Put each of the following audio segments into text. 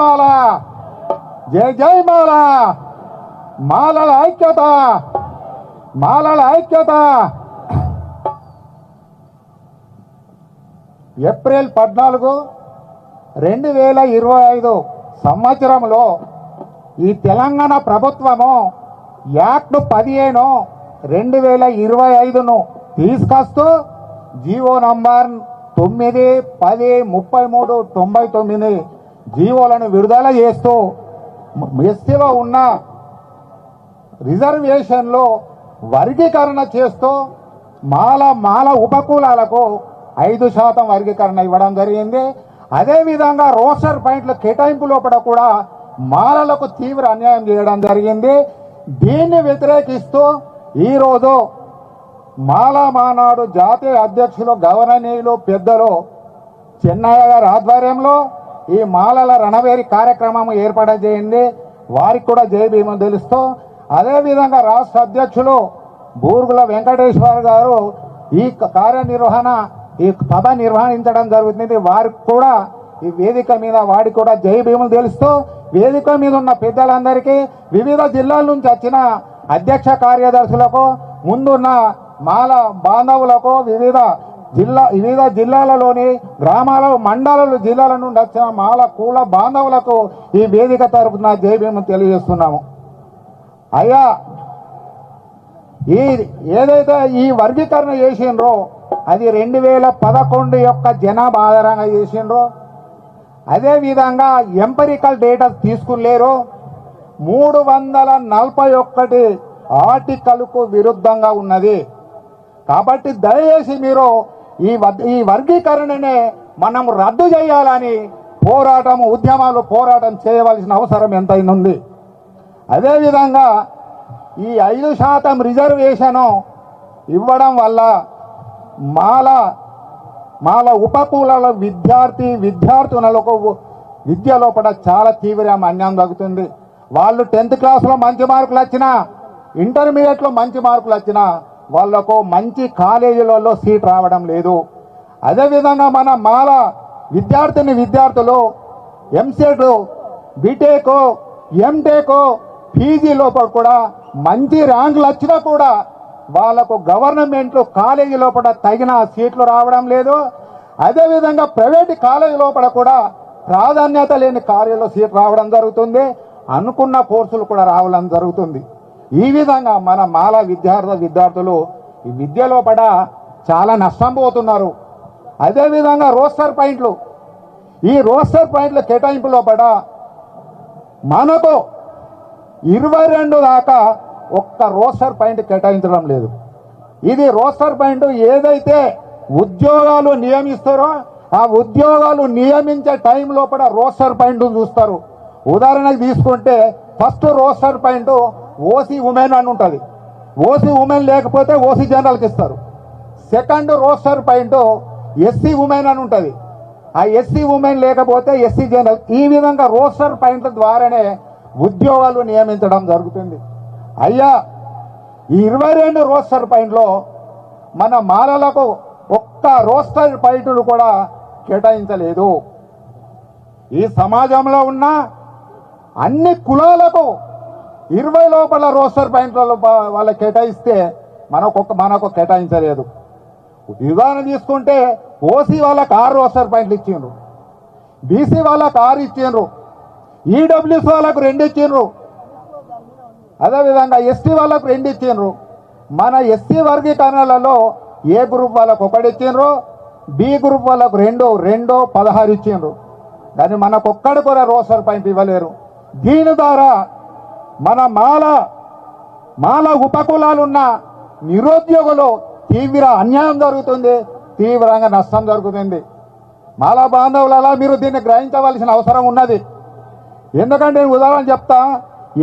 మాల. జై జై మాల. మాలల ఐక్యత. మాలల ఐక్యత. ఏప్రిల్ పద్నాలుగు రెండు వేల ఇరవై ఐదు సంవత్సరంలో ఈ తెలంగాణ ప్రభుత్వము యాక్ట్ పదిహేను రెండు వేల ఇరవై ఐదును తీసుకొస్తూ జీవో నంబర్ తొమ్మిది పది ముప్పై మూడు తొంభై తొమ్మిది జీవోలను విడుదల చేస్తూ ఎస్సీలో ఉన్న రిజర్వేషన్లో వర్గీకరణ చేస్తూ మాల మాల ఉపకూలాలకు ఐదు శాతం వర్గీకరణ ఇవ్వడం జరిగింది. అదేవిధంగా రోస్టర్ పాయింట్ల కేటాయింపు లోపల కూడా మాలలకు తీవ్ర అన్యాయం చేయడం జరిగింది. దీన్ని వ్యతిరేకిస్తూ ఈరోజు మాల మానాడు జాతీయ అధ్యక్షులు గవర్ననీయులు పెద్దలు చెన్నయ్య గారి ఆధ్వర్యంలో ఈ మాలల రణవేరి కార్యక్రమం ఏర్పాటు వారికి కూడా జయభీమ తెలుస్తూ అదేవిధంగా రాష్ట్ర అధ్యక్షులు బూరుగుల వెంకటేశ్వర గారు ఈ కార్యనిర్వహణ ఈ పద నిర్వహించడం జరుగుతుంది. వారికి కూడా ఈ వేదిక మీద వాడి కూడా జై భీములు తెలుస్తూ వేదిక మీద ఉన్న పెద్దలందరికీ వివిధ జిల్లాల నుంచి వచ్చిన అధ్యక్ష కార్యదర్శులకు ముందున్న మాల బాంధవులకు వివిధ జిల్లా వివిధ జిల్లాలలోని గ్రామాల మండలాలు జిల్లాల నుండి వచ్చిన మాల కూల బాంధవులకు ఈ వేదిక తరపున జై తెలియజేస్తున్నాము. అయ్యా ఈ ఏదైతే ఈ వర్గీకరణ చేసిండ్రో అది రెండు వేల పదకొండు యొక్క జనాభా ఆధారంగా చేసిండ్రో అదేవిధంగా ఎంపరికల్ డేటా తీసుకులేరు మూడు వందల నలభై ఒక్కటి ఆర్టికల్కు విరుద్ధంగా ఉన్నది. కాబట్టి దయచేసి మీరు ఈ ఈ వర్గీకరణనే మనం రద్దు చేయాలని పోరాటం ఉద్యమాలు పోరాటం చేయవలసిన అవసరం ఎంతైనా ఉంది అదేవిధంగా ఈ ఐదు శాతం రిజర్వేషను ఇవ్వడం వల్ల మాల మాల ఉపకులాల విద్యార్థి విద్యార్థులకు విద్య లోపల చాలా తీవ్ర అన్యాయం తగ్గుతుంది. వాళ్ళు టెన్త్ క్లాస్లో మంచి మార్కులు వచ్చినా ఇంటర్మీడియట్లో మంచి మార్కులు వచ్చినా వాళ్ళకు మంచి కాలేజీలలో సీట్ రావడం లేదు. అదేవిధంగా మన మాల విద్యార్థిని విద్యార్థులు ఎంసెట్ బీటెక్ ఎంటెక్ పీజీ లోపల కూడా మంచి ర్యాంకులు వచ్చినా కూడా వాళ్ళకు గవర్నమెంట్ కాలేజీ లోపల తగిన సీట్లు రావడం లేదు. అదేవిధంగా ప్రైవేట్ కాలేజీ లోపల కూడా ప్రాధాన్యత లేని కాలేజీలో సీట్ రావడం జరుగుతుంది. అనుకున్న కోర్సులు కూడా రావడం జరుగుతుంది. ఈ విధంగా మన మాల విద్యార్థ విద్యార్థులు ఈ విద్యలో పడ చాలా నష్టం పోతున్నారు. అదేవిధంగా రోస్టర్ పాయింట్లు. ఈ రోస్టర్ పాయింట్ల కేటాయింపులో పడ మనకు ఇరవై రెండు దాకా ఒక్క రోస్టర్ పాయింట్ కేటాయించడం లేదు. ఇది రోస్టర్ పాయింట్ ఏదైతే ఉద్యోగాలు నియమిస్తారో ఆ ఉద్యోగాలు నియమించే టైం లోపల రోస్టర్ పాయింట్ చూస్తారు. ఉదాహరణకు తీసుకుంటే first roster point OC women అని ఉంటుంది. ఓసీ ఉమెన్ లేకపోతే ఓసీ జనరల్కి ఇస్తారు. Second roster point SC women అని ఉంటుంది. ఆ ఎస్సీ ఉమెన్ లేకపోతే ఎస్సీ జనరల్ ఈ విధంగా రోస్టర్ పాయింట్ల ద్వారానే ఉద్యోగాలు నియమించడం జరుగుతుంది. అయ్యా ఈ ఇరవై రెండు రోస్టర్ పాయింట్లో మన మాలలకు ఒక్క రోస్టర్ పాయింట్లు కూడా కేటాయించలేదు. ఈ సమాజంలో ఉన్న అన్ని కులాలకు ఇరవై లోపల రోస్టర్ పాయింట్లలో వాళ్ళకి కేటాయిస్తే మనకు ఒక మనకు కేటాయించలేదు. విధానం తీసుకుంటే ఓసీ వాళ్ళకి ఆరు రోస్టర్ పాయింట్లు ఇచ్చిండ్రు. బీసీ వాళ్ళకి ఆరు ఇచ్చిండ్రు. ఈడబ్ల్యూస్ వాళ్ళకు రెండు ఇచ్చిండ్రు. అదేవిధంగా ఎస్టీ వాళ్ళకు రెండు ఇచ్చిండ్రు. మన ఎస్సీ వర్గీకరణలలో ఏ గ్రూప్ వాళ్ళకు ఒకటి ఇచ్చిండ్రు బి గ్రూప్ వాళ్ళకు రెండు రెండో పదహారు ఇచ్చిండ్రు. కానీ మనకు ఒక్కడి కూడా రోస్టర్ పాయింట్ ఇవ్వలేరు. దీని ద్వారా మన మాల మాల ఉపకులాలున్న నిరుద్యోగులు తీవ్ర అన్యాయం జరుగుతుంది తీవ్రంగా నష్టం జరుగుతుంది. మాల బాంధవులలో మీరు దీన్ని గ్రహించవలసిన అవసరం ఉన్నది. ఎందుకంటే నేను ఉదాహరణ చెప్తా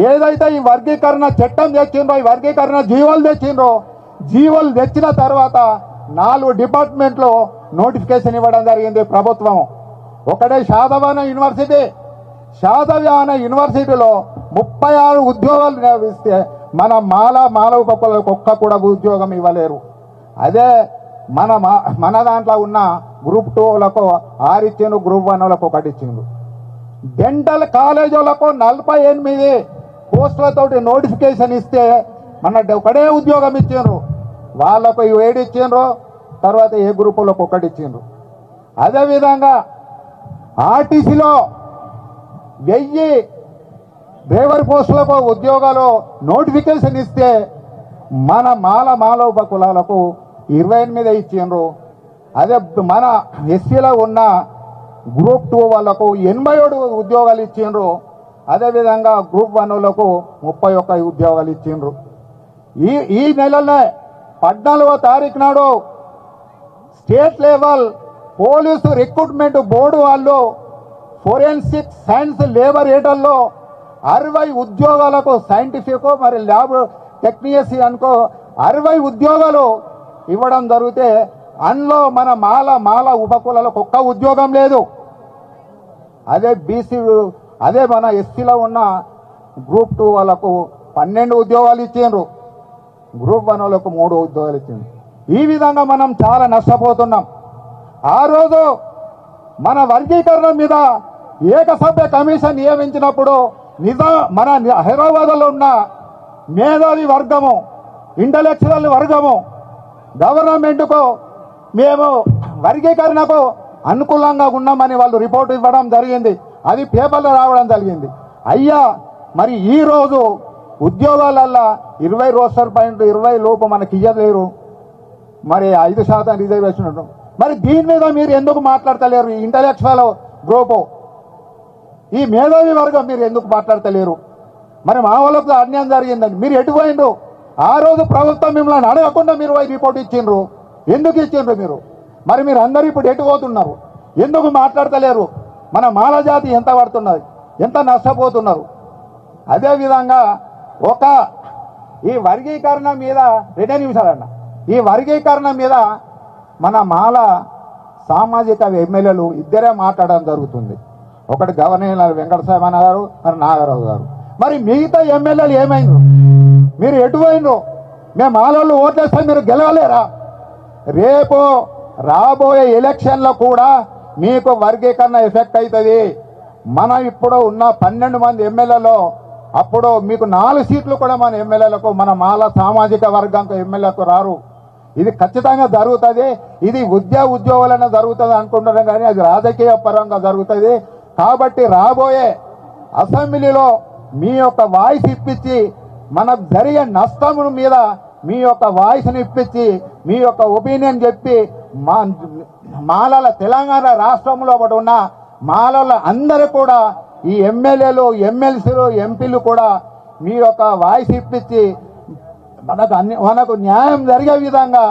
ఏదైతే ఈ వర్గీకరణ చట్టం తెచ్చిండ్రో ఈ వర్గీకరణ జీవోలు తెచ్చిండ్రో జీవోలు తెచ్చిన తర్వాత నాలుగు డిపార్ట్మెంట్లో నోటిఫికేషన్ ఇవ్వడం జరిగింది ప్రభుత్వం. ఒకటే షాదవాన యూనివర్సిటీ. శాతవాన యూనివర్సిటీలో ముప్పై ఆరు ఉద్యోగాలు ఇస్తే మన మాల మాలవ గొప్పలకు ఒక్క కూడా ఉద్యోగం ఇవ్వలేరు. అదే మన మా- మన దాంట్లో ఉన్న గ్రూప్ టూలకు ఆరు ఇచ్చిండు గ్రూప్ వన్లకు ఒకటి ఇచ్చిండు డెంటల్ కాలేజీలకు నలభై ఎనిమిది పోస్టులతోటి నోటిఫికేషన్ ఇస్తే మన ఒకడే ఉద్యోగం ఇచ్చిండ్రు. వాళ్ళకు ఏడు ఇచ్చిండ్రు తర్వాత ఏ గ్రూపులకు ఒకటి ఇచ్చిండ్రు. అదేవిధంగా ఆర్టీసీలో వెయ్యి డ్రైవర్ పోస్టులకు ఉద్యోగాలు నోటిఫికేషన్ ఇస్తే మన మాల మాలోప కులాలకు ఇరవై ఎనిమిది ఇచ్చిండ్రు. అదే మన ఎస్సీలో ఉన్న గ్రూప్ టూ వాళ్ళకు ఎనభై ఏడు ఉద్యోగాలు ఇచ్చిండ్రు. అదేవిధంగా గ్రూప్ వన్లకు ముప్పై ఒక్క ఉద్యోగాలు ఇచ్చిండ్రు. ఈ ఈ నెలలోనే పద్నాలుగో తారీఖు నాడు state level police recruitment board వాళ్ళు ఫోరెన్సిక్ సైన్స్ లేబర్ ఏటల్లో అరవై ఉద్యోగాలకు సైంటిఫిక్ మరి ల్యాబ్ టెక్నీషియన్కో అరవై ఉద్యోగాలు ఇవ్వడం జరిగితే అందులో మన మాల మాల ఉపకులాలకు ఒక్క ఉద్యోగం లేదు. అదే బీసీ అదే మన ఎస్సీలో ఉన్న గ్రూప్ టూ వాళ్ళకు పన్నెండు ఉద్యోగాలు ఇచ్చిండ్రు. గ్రూప్ వన్ వాళ్ళకు మూడు ఉద్యోగాలు ఇచ్చిండ్రు. ఈ విధంగా మనం చాలా నష్టపోతున్నాం. ఆ రోజు మన వర్గీకరణ మీద ఏకసభ్య కమిషన్ నియమించినప్పుడు నిజా మన హైదరాబాద్లో ఉన్న మేధావి వర్గము ఇంటలెక్చువల్ వర్గము గవర్నమెంట్కు మేము వర్గీకరణకు అనుకూలంగా ఉన్నామని వాళ్ళు రిపోర్ట్ ఇవ్వడం జరిగింది. అది పేపర్లో రావడం జరిగింది. అయ్యా మరి ఈరోజు ఉద్యోగాలల్లో ఇరవై రోస్టర్ పాయింట్ ఇరవై లోపు మనకి ఇయ్యలేరు. మరి ఐదు శాతం రిజర్వేషన్ ఉండడం మరి దీని మీద మీరు ఎందుకు మాట్లాడతలేరు ఇంటలెక్చువల్ గ్రూపు? ఈ మేధావి వర్గం మీరు ఎందుకు మాట్లాడతలేరు? మరి మా వాళ్ళకి అన్యాయం జరిగిందని మీరు ఎటు పోయిండ్రు? ఆ రోజు ప్రభుత్వం మిమ్మల్ని అడగకుండా మీరు పోయి రిపోర్ట్ ఇచ్చిండ్రు. ఎందుకు ఇచ్చిండ్రు మీరు? మరి మీరు అందరూ ఇప్పుడు ఎటు పోతున్నారు? ఎందుకు మాట్లాడతలేరు? మన మాల జాతి ఎంత పడుతున్నది? ఎంత నష్టపోతున్నారు? అదేవిధంగా ఒక ఈ వర్గీకరణ మీద రెండే నిమిషాలన్న ఈ వర్గీకరణ మీద మన మాల సామాజిక ఎమ్మెల్యేలు ఇద్దరే మాట్లాడడం జరుగుతుంది. ఒకటి గవర్నర్ వెంకటస్వామి గారు మరి నాగరావు గారు. మరి మిగతా ఎమ్మెల్యేలు ఏమైండ్రు? మీరు ఎటుపోయినరు మేము ఆలోళ్ళు ఓట్లేస్తే మీరు గెలవలేరా? రేపు రాబోయే ఎలక్షన్లో కూడా మీకు వర్గీకరణ ఎఫెక్ట్ అవుతుంది మనం ఇప్పుడు ఉన్న పన్నెండు మంది ఎమ్మెల్యేలో అప్పుడు మీకు నాలుగు సీట్లు కూడా మన ఎమ్మెల్యేలకు మన మాల సామాజిక వర్గానికి ఎమ్మెల్యేలకు రారు. ఇది ఖచ్చితంగా జరుగుతుంది. ఇది ఉద్యోగ ఉద్యోగాలనే జరుగుతుంది అనుకుంటున్నాం కానీ అది రాజకీయ పరంగా జరుగుతుంది. కాబట్టి రాబోయే అసెంబ్లీలో మీ యొక్క వాయిస్ ఇప్పించి మనకు జరిగే నష్టము మీద మీ యొక్క వాయిస్ని ఇప్పించి మీ యొక్క ఒపీనియన్ చెప్పి మా మాలల తెలంగాణ రాష్ట్రంలో ఒకటి ఉన్న మాలల అందరూ కూడా ఈ ఎమ్మెల్యేలు ఎమ్మెల్సీలు ఎంపీలు కూడా మీ యొక్క వాయిస్ ఇప్పించి మనకు అన్ని మనకు న్యాయం జరిగే విధంగా